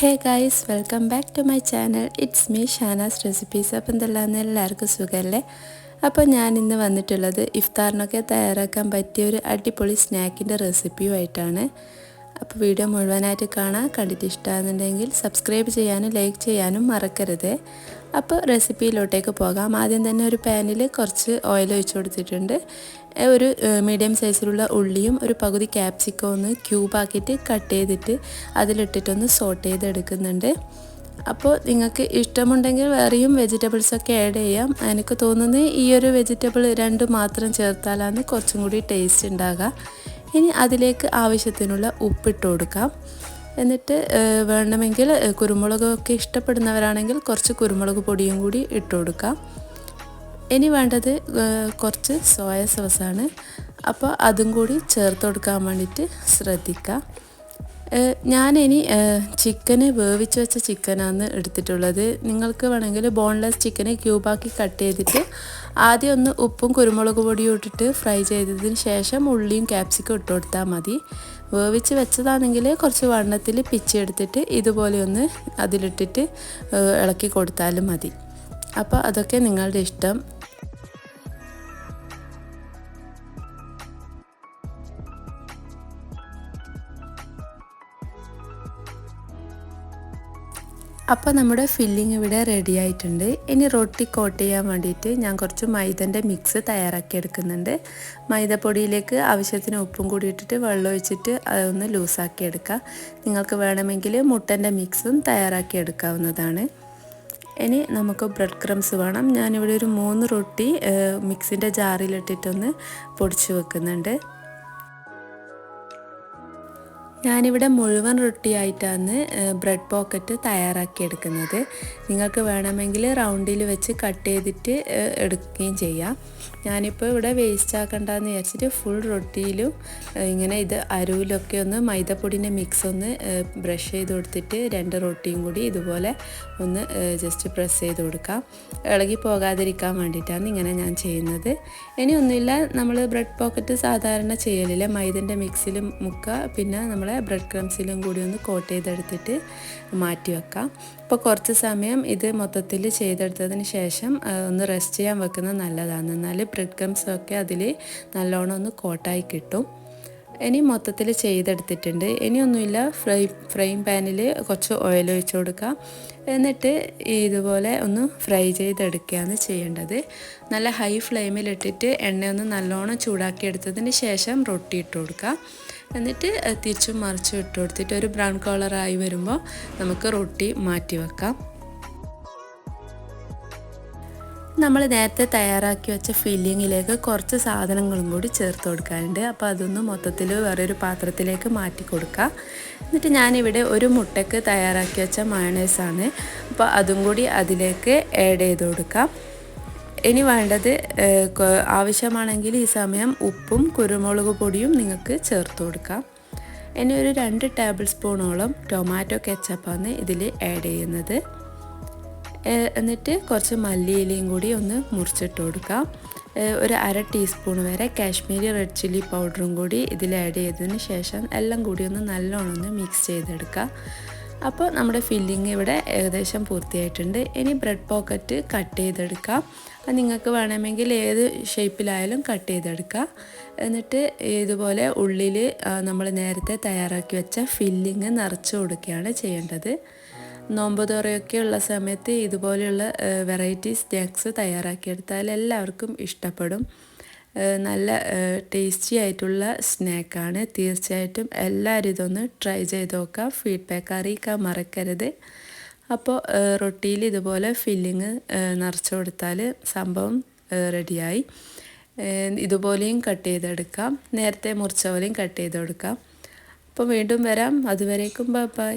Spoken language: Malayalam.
Hey guys welcome back to my channel it's me Shana's recipes appam എന്തെല്ലാം എല്ലാവർക്കും സുഖമല്ലേ? അപ്പോൾ ഞാൻ ഇന്ന് വന്നിട്ടുള്ളത് ഇഫ്താറിനൊക്കെ തയ്യാറാക്കാൻ പറ്റിയ ഒരു അടിപൊളി സ്നാക്കിന്റെ റെസിപ്പിയുമായിട്ടാണ്. അപ്പോൾ വീഡിയോ മുഴുവനായിട്ട് കാണാൻ കണ്ടിട്ട് ഇഷ്ടമാകുന്നുണ്ടെങ്കിൽ സബ്സ്ക്രൈബ് ചെയ്യാനും ലൈക്ക് ചെയ്യാനും മറക്കരുത്. അപ്പോൾ റെസിപ്പിയിലോട്ടേക്ക് പോകാം. ആദ്യം തന്നെ ഒരു പാനിൽ കുറച്ച് ഓയിൽ ഒഴിച്ചു കൊടുത്തിട്ടുണ്ട്. ഒരു മീഡിയം സൈസിലുള്ള ഉള്ളിയും ഒരു പകുതി ക്യാപ്സിക്കോ ഒന്ന് ക്യൂബാക്കിയിട്ട് കട്ട് ചെയ്തിട്ട് അതിലിട്ടിട്ടൊന്ന് സോട്ട് ചെയ്തെടുക്കുന്നുണ്ട്. അപ്പോൾ നിങ്ങൾക്ക് ഇഷ്ടമുണ്ടെങ്കിൽ വേറെയും വെജിറ്റബിൾസൊക്കെ ആഡ് ചെയ്യാം. എനിക്ക് തോന്നുന്നത് ഈ ഒരു വെജിറ്റബിൾ രണ്ട് മാത്രം ചേർത്താലാണ് കുറച്ചും കൂടി ടേസ്റ്റ് ഉണ്ടാകുക ഇനി അതിലേക്ക് ആവശ്യത്തിനുള്ള ഉപ്പിട്ട് കൊടുക്കാം. എന്നിട്ട് വേണമെങ്കിൽ കുരുമുളകൊക്കെ ഇഷ്ടപ്പെടുന്നവരാണെങ്കിൽ കുറച്ച് കുരുമുളക് പൊടിയും കൂടി ഇട്ട് കൊടുക്കാം. ഇനി വേണ്ടത് കുറച്ച് സോയ സോസാണ്. അപ്പോൾ അതും കൂടി ചേർത്ത് കൊടുക്കാൻ വേണ്ടിയിട്ട് ശ്രദ്ധിക്കുക ഞാനിനി ചിക്കന് വേവിച്ച് വെച്ച ചിക്കനാണ് എടുത്തിട്ടുള്ളത്. നിങ്ങൾക്ക് വേണമെങ്കിൽ ബോൺലെസ് ചിക്കന് ക്യൂബാക്കി കട്ട് ചെയ്തിട്ട് ആദ്യം ഒന്ന് ഉപ്പും കുരുമുളക് പൊടിയും ഇട്ടിട്ട് ഫ്രൈ ചെയ്തതിന് ശേഷം ഉള്ളിയും ക്യാപ്സിക്കും ഇട്ട് കൊടുത്താൽ മതി. വേവിച്ച് വെച്ചതാണെങ്കിൽ കുറച്ച് വണ്ണത്തിൽ പിച്ചെടുത്തിട്ട് ഇതുപോലെ ഒന്ന് അതിലിട്ടിട്ട് ഇളക്കി കൊടുത്താലും മതി. അപ്പോൾ അതൊക്കെ നിങ്ങളുടെ ഇഷ്ടം. അപ്പോൾ നമ്മുടെ ഫില്ലിംഗ് ഇവിടെ റെഡി ആയിട്ടുണ്ട്. ഇനി റൊട്ടി കോട്ട് ചെയ്യാൻ വേണ്ടിയിട്ട് ഞാൻ കുറച്ച് മൈദന്റെ മിക്സ് തയ്യാറാക്കി എടുക്കുന്നുണ്ട്. മൈദപ്പൊടിയിലേക്ക് ആവശ്യത്തിന് ഉപ്പും കൂടി ഇട്ടിട്ട് വെള്ളം ഒഴിച്ചിട്ട് അതൊന്ന് ലൂസാക്കി എടുക്കാം. നിങ്ങൾക്ക് വേണമെങ്കിൽ മുട്ടന്റെ മിക്സും തയ്യാറാക്കി എടുക്കാവുന്നതാണ്. ഇനി നമുക്ക് ബ്രെഡ് ക്രംസ് വേണം. ഞാനിവിടെ ഒരു മൂന്ന് റൊട്ടി മിക്സിന്റെ ജാറിലിട്ടിട്ടൊന്ന് പൊടിച്ച് വെക്കുന്നുണ്ട്. ഞാനിവിടെ മുഴുവൻ റൊട്ടിയായിട്ടാണ് ബ്രെഡ് പോക്കറ്റ് തയ്യാറാക്കി എടുക്കുന്നത്. നിങ്ങൾക്ക് വേണമെങ്കിൽ റൗണ്ടിൽ വെച്ച് കട്ട് ചെയ്തിട്ട് എടുക്കുകയും ചെയ്യാം. ഞാനിപ്പോൾ ഇവിടെ വേസ്റ്റ് ആക്കണ്ടെന്ന് വിചാരിച്ചിട്ട് ഫുൾ റൊട്ടിയിലും ഇങ്ങനെ ഇത് അരുവിലൊക്കെ ഒന്ന് മൈദപ്പൊടിന്റെ മിക്സ് ഒന്ന് ബ്രഷ് ചെയ്ത് കൊടുത്തിട്ട് രണ്ട് റൊട്ടിയും കൂടി ഇതുപോലെ ഒന്ന് ജസ്റ്റ് പ്രസ് ചെയ്ത് കൊടുക്കാം. ഇളകി പോകാതിരിക്കാൻ വേണ്ടിയിട്ടാണ് ഇങ്ങനെ ഞാൻ ചെയ്യുന്നത്. ഇനി ഒന്നുമില്ല നമ്മൾ ബ്രെഡ് പോക്കറ്റ് സാധാരണ ചെയ്യലില്ല മൈദന്റെ മിക്സിൽ മുക്കുക പിന്നെ നമ്മൾ ബ്രെഡ് ക്രംസിലും കൂടി ഒന്ന് കോട്ട് ചെയ്തെടുത്തിട്ട് മാറ്റി വെക്കാം. അപ്പോൾ കുറച്ച് സമയം ഇത് മൊത്തത്തിൽ ചെയ്തെടുത്തതിന് ശേഷം ഒന്ന് റെസ്റ്റ് ചെയ്യാൻ വെക്കുന്നത് നല്ലതാണ്. എന്നാൽ ബ്രെഡ് ക്രംസൊക്കെ അതിൽ നല്ലോണം ഒന്ന് കോട്ടായി കിട്ടും. ഇനി മൊത്തത്തിൽ ചെയ്തെടുത്തിട്ടുണ്ട്. ഇനിയൊന്നുമില്ല ഫ്രൈ ഫ്രൈങ് പാനിൽ കുറച്ച് ഓയിൽ ഒഴിച്ചു കൊടുക്കുക എന്നിട്ട് ഇതുപോലെ ഒന്ന് ഫ്രൈ ചെയ്തെടുക്കുകയാണ് ചെയ്യേണ്ടത്. നല്ല ഹൈ ഫ്ലെയിമിലിട്ടിട്ട് എണ്ണയൊന്ന് നല്ലോണം ചൂടാക്കി എടുത്തതിന് ശേഷം റൊട്ടി ഇട്ട് കൊടുക്കുക എന്നിട്ട് തിരിച്ചും മറിച്ചും ഇട്ട് കൊടുത്തിട്ട് ഒരു ബ്രൗൺ കളറായി വരുമ്പോൾ നമുക്ക് റൊട്ടി മാറ്റി വെക്കാം. നമ്മൾ നേരത്തെ തയ്യാറാക്കി വെച്ച ഫില്ലിങ്ങിലേക്ക് കുറച്ച് സാധനങ്ങളും കൂടി ചേർത്ത് കൊടുക്കാനുണ്ട്. അപ്പോൾ അതൊന്ന് മൊത്തത്തിൽ വേറൊരു പാത്രത്തിലേക്ക് മാറ്റി കൊടുക്കുക എന്നിട്ട് ഞാനിവിടെ ഒരു മുട്ടയ്ക്ക് തയ്യാറാക്കി വെച്ച മയണൈസാണ് അപ്പോൾ അതും കൂടി അതിലേക്ക് ആഡ് ചെയ്ത് കൊടുക്കാം. ഇനി വേണ്ടത് ആവശ്യമാണെങ്കിൽ ഈ സമയം ഉപ്പും കുരുമുളക് പൊടിയും നിങ്ങൾക്ക് ചേർത്ത് കൊടുക്കാം. ഇനി ഒരു രണ്ട് ടേബിൾ സ്പൂണോളം ടൊമാറ്റോ കെച്ചപ്പാണ് ഇതിൽ ആഡ് ചെയ്യുന്നത്. എന്നിട്ട് കുറച്ച് മല്ലിയിലയും കൂടി ഒന്ന് മുറിച്ചിട്ട് കൊടുക്കാം. ഒരു അര ടീസ്പൂൺ വരെ കാശ്മീരി റെഡ് ചില്ലി പൗഡറും കൂടി ഇതിൽ ആഡ് ചെയ്തതിന് ശേഷം എല്ലാം കൂടി ഒന്ന് നല്ലോണം ഒന്ന് മിക്സ് ചെയ്തെടുക്കാം. അപ്പോൾ നമ്മുടെ ഫില്ലിങ് ഇവിടെ ഏകദേശം പൂർത്തിയായിട്ടുണ്ട്. ഇനി ബ്രെഡ് പോക്കറ്റ് കട്ട് ചെയ്തെടുക്കാം. അത് നിങ്ങൾക്ക് വേണമെങ്കിൽ ഏത് ഷേപ്പിലായാലും കട്ട് ചെയ്തെടുക്കാം. എന്നിട്ട് ഇതുപോലെ ഉള്ളിൽ നമ്മൾ നേരത്തെ തയ്യാറാക്കി വെച്ച ഫില്ലിങ് നിറച്ച് കൊടുക്കുകയാണ് ചെയ്യേണ്ടത്. നോമ്പ് തുറയൊക്കെ ഉള്ള സമയത്ത് ഇതുപോലെയുള്ള വെറൈറ്റി സ്നാക്സ് തയ്യാറാക്കിയെടുത്താൽ എല്ലാവർക്കും ഇഷ്ടപ്പെടും. നല്ല ടേസ്റ്റി ആയിട്ടുള്ള സ്നാക്കാണ് തീർച്ചയായിട്ടും എല്ലാവരും ഇതൊന്ന് ട്രൈ ചെയ്ത് നോക്കാം ഫീഡ്ബാക്ക് അറിയിക്കാൻ മറക്കരുത്. അപ്പോൾ റൊട്ടിയിൽ ഇതുപോലെ ഫില്ലിങ് നിറച്ച് കൊടുത്താൽ സംഭവം റെഡിയായി ഇതുപോലെയും കട്ട് ചെയ്തെടുക്കാം. നേരത്തെ മുറിച്ച പോലെയും കട്ട് ചെയ്തെടുക്കാം. അപ്പോൾ വീണ്ടും വരാം. അതുവരേക്കും ബൈ